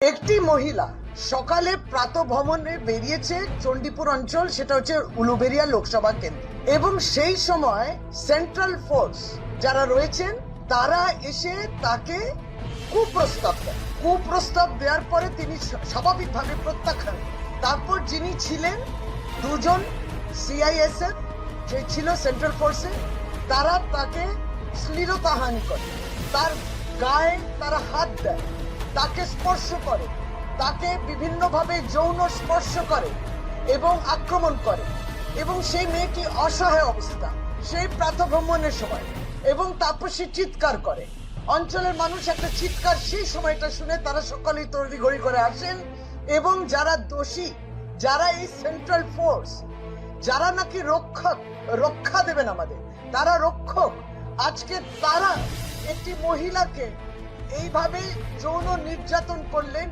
একটি মহিলা সকালে প্রাতভ্রমণে বেরিয়েছে চণ্ডীপুর অঞ্চল, সেটা হচ্ছে উলুবেরিয়া লোকসভা কেন্দ্র। এবং সেই সময় সেন্ট্রাল ফোর্স যারা রয়েছেন, তারা এসে তাকে কুপ্রস্তাব দেয় কুপ্রস্তাব দেওয়ার পরে তিনি স্বা- স্বাভাবিকভাবে প্রত্যাখ্যান তারপর যিনি ছিলেন দুজন সিআইএসএফ যে ছিল সেন্ট্রাল ফোর্সে তারা তাকে শ্লীলতাহানি করে তার গায়ে তারা হাত দেয় তাকে স্পর্শ করে, তাকে বিভিন্নভাবে যৌন স্পর্শ করে এবং আক্রমণ করে। এবং সেই মেয়েটি অসহায় অবস্থা, সেই প্রাতভ্রমণের সময় এবং তারপর সে চিৎকার করে। অঞ্চলের মানুষ একটা চিৎকার সেই সময়টা শুনে তারা সকলেই তড়িঘড়ি করে আসেন এবং যারা দোষী, যারা এই সেন্ট্রাল ফোর্স যারা নাকি রক্ষক, রক্ষা দেবেন আমাদের, তারা রক্ষক। আজকে তারা একটি মহিলাকে এইভাবে যৌন নির্যাতন করলেন